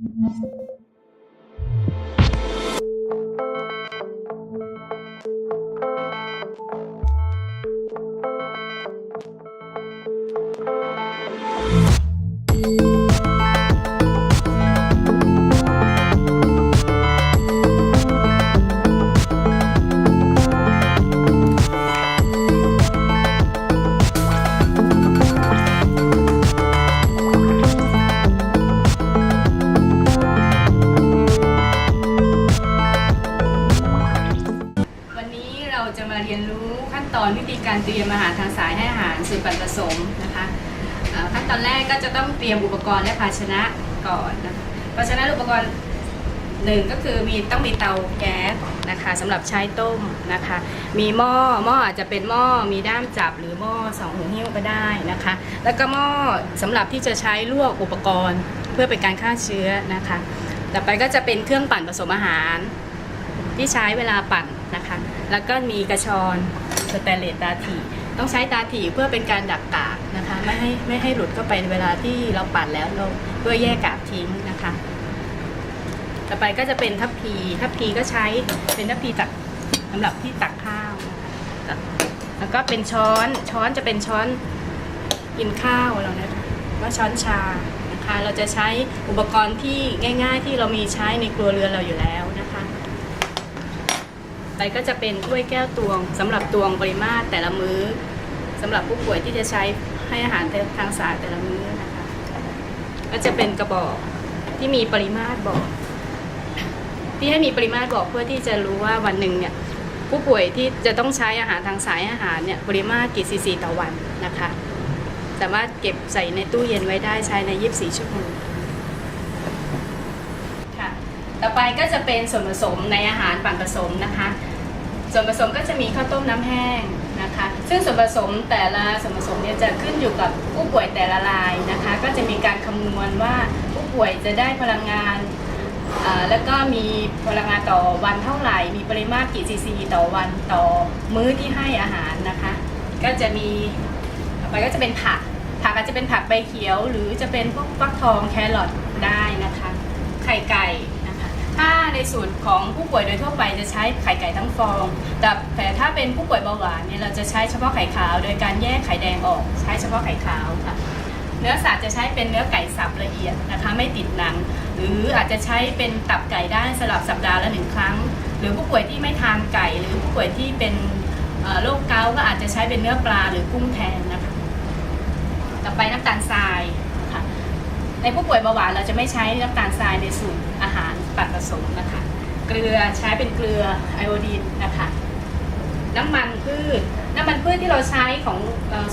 วัน สูตรปั่นผสมนะคะขั้นตอนแรกก็จะต้องเตรียมอุปกรณ์และภาชนะก่อนนะคะภาชนะอุปกรณ์หนึ่งก็คือมีต้องมีเตาแก๊สนะคะสำหรับใช้ต้มนะคะ มีหม้อหม้ออาจจะเป็นหม้อมีด้ามจับหรือหม้อสองหูหิ้วก็ได้นะคะ แล้วก็หม้อสำหรับที่จะใช้ลวกอุปกรณ์เพื่อเป็นการฆ่าเชื้อนะคะ ต่อไปก็จะเป็นเครื่องปั่นผสมอาหาร ที่ใช้เวลาปั่นนะคะ แล้วก็มีกระชอนสแตนเลสตาถี่ ต้องใช้ตาถี่เพื่อเป็นการดักกากนะคะ ไม่ให้ไม่ให้หลุดเข้าไปเวลาที่เราปั่นแล้วเราเพื่อแยกกากทิ้งนะคะ ต่อไปก็จะเป็นทัพพีทัพพีก็ใช้เป็นทัพพีตักสำหรับที่ตักข้าวนะคะแล้วก็เป็นช้อนช้อนจะเป็นช้อนกินข้าวเรานะคะว่าช้อนชานะคะ เราจะใช้อุปกรณ์ที่ง่าย ๆ ที่เรามีใช้ในครัวเรือนเราอยู่แล้วนะคะไปก็จะเป็นถ้วยแก้วตวงสำหรับตวงปริมาตรแต่ละมื้อ สำหรับผู้ป่วยที่จะใช้ให้อาหารทางสายแต่ละมื้อนะคะก็จะเป็นกระบอกที่มีปริมาตรบอก ที่ให้มีปริมาตรบอกเพื่อที่จะรู้ว่าวันหนึ่งเนี่ยผู้ป่วยที่จะต้องใช้อาหารทางสายอาหารเนี่ยปริมาตรกี่ซีซีต่อวันนะคะ สามารถเก็บใส่ในตู้เย็นไว้ได้ใช้ใน 24 ชั่วโมงค่ะต่อไปก็จะเป็นส่วนผสมในอาหารปั่นผสมนะคะ ส่วนผสมก็จะมีข้าวต้มน้ำแห้ง ซึ่งส่วนผสมแต่ละส่วนผสมเนี่ยจะขึ้นอยู่กับผู้ป่วยแต่ละรายนะคะ ก็จะมีการคำนวณว่าผู้ป่วยจะได้พลังงานอ่อแล้วก็มีพลังงานต่อวันเท่าไหร่ มีปริมาตรกี่ซีซีต่อวันต่อมื้อที่ให้อาหารนะคะ ก็จะมีต่อไปก็จะเป็นผัก ผักอาจจะเป็นผักใบเขียว หรือจะเป็นพวกฟักทองแครอทได้นะคะ ไข่ไก่ ถ้าในสูตรของผู้ป่วยโดยทั่วไปจะใช้ไข่ไก่ทั้งฟอง แต่แต่ถ้าเป็นผู้ป่วยเบาหวานเนี่ยเราจะใช้เฉพาะไข่ขาว โดยการแยกไข่แดงออก ใช้เฉพาะไข่ขาวค่ะ เนื้อสัตว์จะใช้เป็นเนื้อไก่สับละเอียดนะคะไม่ติดหนัง หรืออาจจะใช้เป็นตับไก่ได้สลับสัปดาห์ละหนึ่งครั้ง หรือผู้ป่วยที่ไม่ทานไก่ หรือผู้ป่วยที่เป็นโรคเกาต์ก็อาจจะใช้เป็นเนื้อปลาหรือกุ้งแทนนะคะ ต่อไปน้ำตาลทราย ในผู้ป่วยเบาหวานเราจะไม่ใช้น้ำตาลทรายในสูตรอาหารปั่นผสมนะคะ เกลือใช้เป็นเกลือไอโอดีนนะคะน้ำมันพืช น้ำมันพืชที่เราใช้ของ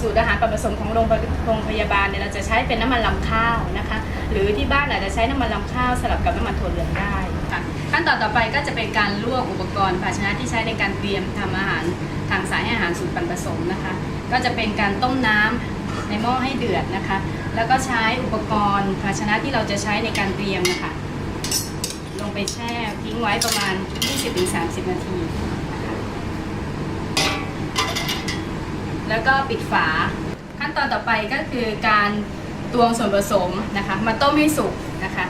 สูตรอาหารปั่นผสมของโรงพยโรงพยาบาลเนี่ยเราจะใช้เป็นน้ำมันลำข้าวนะคะ หรือที่บ้านอาจจะใช้น้ำมันลำข้าวสลับกับน้ำมันถั่วเหลืองได้ค่ะขั้นตอนต่อไปก็จะเป็นการลวกอุปกรณ์ภาชนะที่ใช้ในการเตรียมทำอาหารทางสายให้อาหารสูตรปั่นผสมนะคะ ก็จะเป็นการต้มน้ำในหม้อให้เดือดนะคะ แล้วก็ใช้อุปกรณ์ภาชนะที่เราจะใช้ในการเตรียมนะคะลงไปแช่ทิ้งไว้ประมาณ 20-30 นาทีนะคะแล้วก็ปิดฝาขั้นตอนต่อไปก็คือการตวงส่วนผสมนะคะ มาต้มให้สุกนะคะ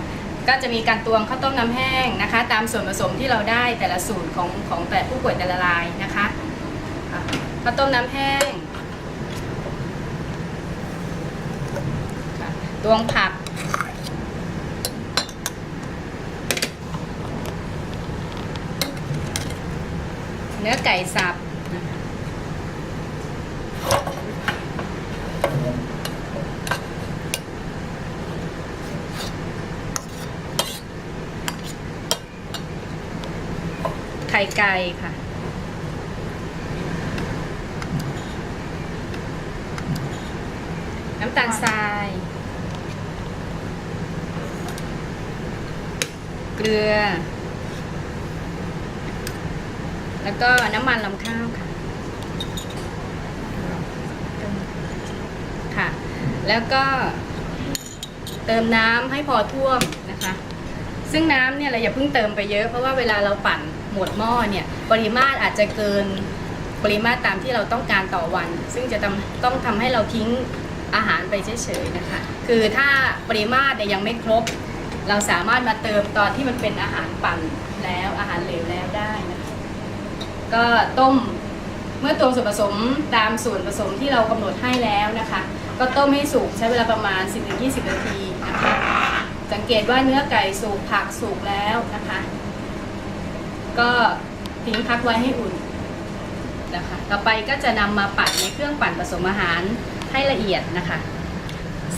ก็จะมีการตวงข้าวต้มน้ำแห้งนะคะ ตามส่วนผสมที่เราได้แต่ละสูตรของของแต่ผู้ป่วยแต่ละรายนะคะอะข้าวต้มน้ำแห้งค่ะ ตวงผัก เนื้อไก่สับไข่ไก่ค่ะน้ำตาลทราย เกลือ แล้วก็น้ำมันลำข้าวค่ะ ค่ะ แล้วก็เติมน้ำให้พอท่วมนะคะ ซึ่งน้ำเนี่ยเราอย่าเพิ่งเติมไปเยอะ เพราะว่าเวลาเราปั่นหมดหม้อเนี่ย ปริมาตรอาจจะเกินปริมาตรตามที่เราต้องการต่อวัน ซึ่งจะต้องทำให้เราทิ้งอาหารไปเฉยๆนะคะ คือถ้าปริมาตรเนี่ยยังไม่ครบ เราสามารถมาเติมตอนที่มันเป็นอาหารปั่นแล้วอาหารเหลวแล้วได้นะคะก็ต้มเมื่อตัวส่วนผสมตามส่วนผสมที่เรากำหนดให้แล้วนะคะ ก็ต้มให้สุกใช้เวลาประมาณ 10-20 นาทีนะคะสังเกตว่าเนื้อไก่สุกผักสุกแล้วนะคะ ก็ทิ้งพักไว้ให้อุ่นนะคะ ต่อไปก็จะนำมาปั่นในเครื่องปั่นผสมอาหารให้ละเอียดนะคะ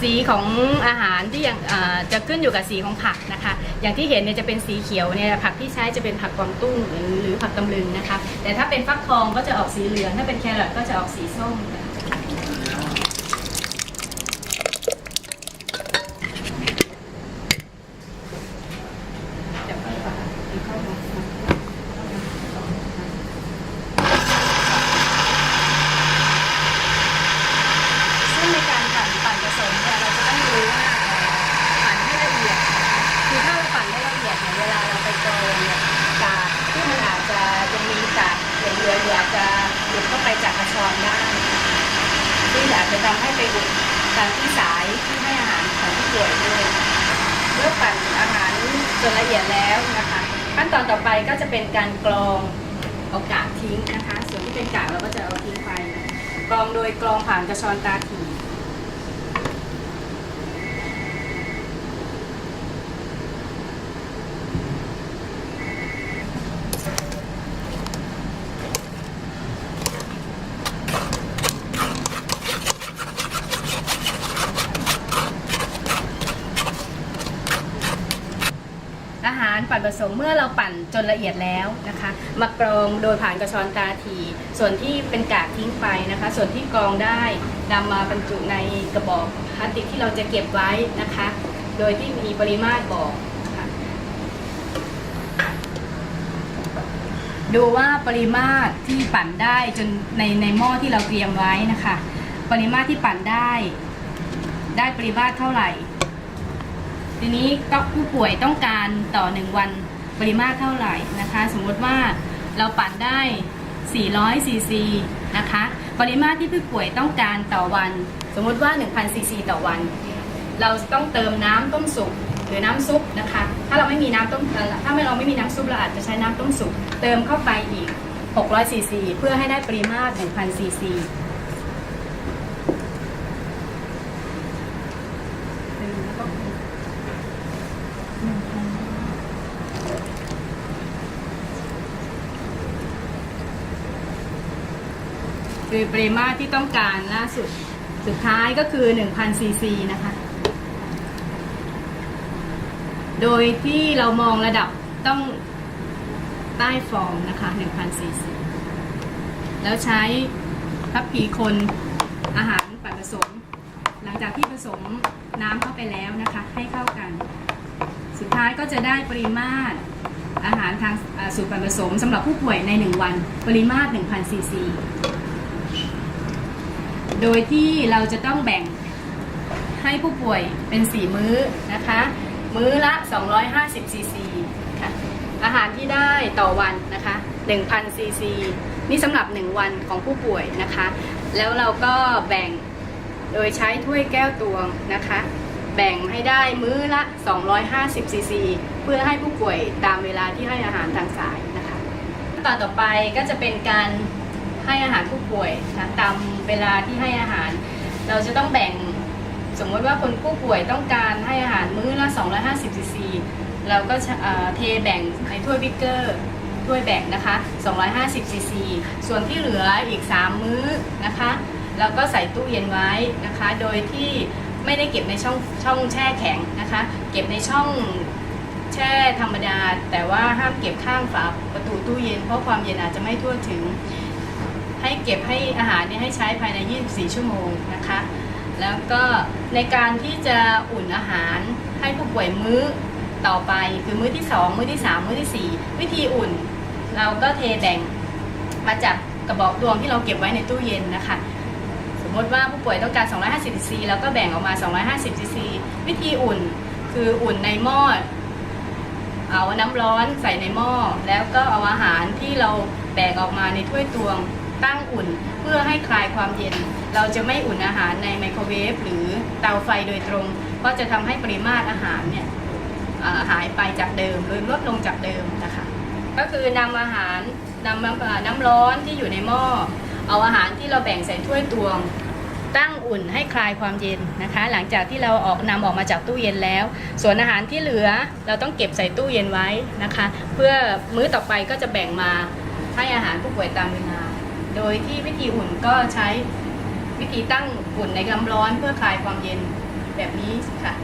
สีของอาหารที่ยังอ่าจะขึ้นอยู่กับสีของผักนะคะ อย่างที่เห็นเนี่ยจะเป็นสีเขียวเนี่ยผักที่ใช้จะเป็นผักกวางตุ้งหรือหรือผักตำลึงนะคะ แต่ถ้าเป็นฟักทองก็จะออกสีเหลือง ถ้าเป็นแครอทก็จะออกสีส้มนะคะจับเข้าไปเข้ามาซึ่งในการปั่นปั่นผสมเนี่ยเราจะต้องรู้ว่าเอ่อปั่นให้ละเอียดนะคะคือถ้าเราปั่นได้ละเอียดเนี่ยเว กรองเนี่ยกากที่มันอาจจะยังมีกากเหลือๆอยู่อาจจะหลุดเข้าไปจากกระชอนได้ซึ่งอาจจะทำให้ไปอุดตามที่สายที่ให้อาหารของผู้ป่วยด้วยเมื่อปั่นอาหารจนละเอียดแล้วนะคะ ขั้นตอนต่อไปก็จะเป็นการกรองเอากากทิ้งนะคะ ส่วนที่เป็นกากเราก็จะเอาทิ้งไปกรองโดยกรองผ่านกระชอนตาถี่ ปั่นผสมเมื่อเราปั่นจนละเอียดแล้วนะคะ มากรองโดยผ่านกระชอนตาที ส่วนที่เป็นกากทิ้งไปนะคะ ส่วนที่กรองได้นำมาบรรจุในกระบอกพลาสติกที่เราจะเก็บไว้นะคะ โดยที่มีปริมาตรบอกนะคะดูว่าปริมาตรที่ปั่นได้จนในในหม้อที่เราเตรียมไว้นะคะ ปริมาตรที่ปั่นได้ ได้ปริมาตรเท่าไหร่ ทีนี้ก็ผู้ป่วยต้องการต่อ 1 วันปริมาตรเท่าไหร่นะคะ สมมติว่าเราปั่นได้ 400 ซีซีนะคะ ปริมาตรที่ผู้ป่วยต้องการต่อวัน สมมติว่า 1,000 ซีซีต่อวัน เราต้องเติมน้ำต้มสุกหรือน้ำซุปนะคะ ถ้าเราไม่มีน้ำต้มถ้าไม่เราไม่มีน้ำซุปเราอาจจะใช้น้ำต้มสุกเติมเข้าไปอีก 600 ซีซี เพื่อให้ได้ปริมาตร 1,000 ซีซี คือปริมาตรที่ต้องการล่าสุด สุดท้ายก็คือ 1,000ซีซีนะคะ โดยที่เรามองระดับต้องใต้ฟองนะคะ1,000ซีซีแล้วใช้ทัพพีคนอาหารปั่นผสม หลังจากที่ผสมน้ำเข้าไปแล้วนะคะ ให้เข้ากัน สุดท้ายก็จะได้ปริมาตรอาหารทางสูตรผสมสำหรับผู้ป่วยใน 1 วัน ปริมาตร 1,000ซีซี โดยที่เราจะต้องแบ่งให้ผู้ป่วยเป็น 4 มื้อนะคะ มื้อละ 250ซีซีค่ะอาหารที่ได้ต่อวันนะคะ 1,000ซีซีนี่สำหรับ 1 วันของผู้ป่วยนะคะ แล้วเราก็แบ่งโดยใช้ถ้วยแก้วตวงนะคะ แบ่งให้ได้มื้อละ 250ซีซีเพื่อให้ผู้ป่วยตามเวลาที่ให้อาหารทางสายนะคะขั้นตอนต่อไปก็จะเป็นการให้อาหารผู้ป่วยนะตามเวลาที่ให้อาหาร เราจะต้องแบ่งสมมติว่าคนผู้ป่วยต้องการให้อาหารมื้อละ 250ซีซีเราก็เอ่อเทแบ่งในถ้วยบิ๊กเกอร์ถ้วยแบ่งนะคะ 250ซีซีส่วนที่เหลืออีก 3 มื้อนะคะ เราก็ใส่ตู้เย็นไว้นะคะ โดยที่ ไม่ได้เก็บในช่องช่องแช่แข็งนะคะ เก็บในช่องแช่ธรรมดา แต่ว่าห้ามเก็บข้างฝาประตูตู้เย็น เพราะความเย็นอาจจะไม่ทั่วถึง ให้เก็บให้อาหารเนี่ยให้ใช้ภายใน 24 ชั่วโมงนะคะ แล้วก็ในการที่จะอุ่นอาหารให้ผู้ป่วยมื้อต่อไปคือมื้อที่ 2 มื้อที่ 3 มื้อทีสี่4 วิธีอุ่น เราก็เทแบ่งมาจากกระบอกตวงที่เราเก็บไว้ในตู้เย็นนะคะ ติว่าผู้ป่วยต้องการ 250ซีแล้วก็แบ่งออกมา 250ซีวิธีอุ่นคืออุ่นในหม้อเอาน้ำร้อนใส่ในหม้อแล้วก็เอาอาหารที่เราแบ่งออกมาในถ้วยตวงตั้งอุ่นเพื่อให้คลายความเย็น เราจะไม่อุ่นอาหารในไมโครเวฟหรือเตาไฟโดยตรงเพราะจะทำให้ปริมาตรอาหารเนี่ยหายไปจากเดิมหรือลดลงจากเดิมนะคะ ก็คือนำอาหารนำน้ำร้อนที่อยู่ในหม้อเอาอาหารที่เราแบ่งใส่ถ้วยตวง ตั้งอุ่นให้คลายความเย็นนะคะ หลังจากที่เราออกนำออกมาจากตู้เย็นแล้ว ส่วนอาหารที่เหลือเราต้องเก็บใส่ตู้เย็นไว้นะคะ เพื่อมื้อต่อไปก็จะแบ่งมาให้อาหารผู้ป่วยตามเวลา โดยที่วิธีอุ่นก็ใช้วิธีตั้งอุ่นในน้ำร้อนเพื่อคลายความเย็นแบบนี้ค่ะ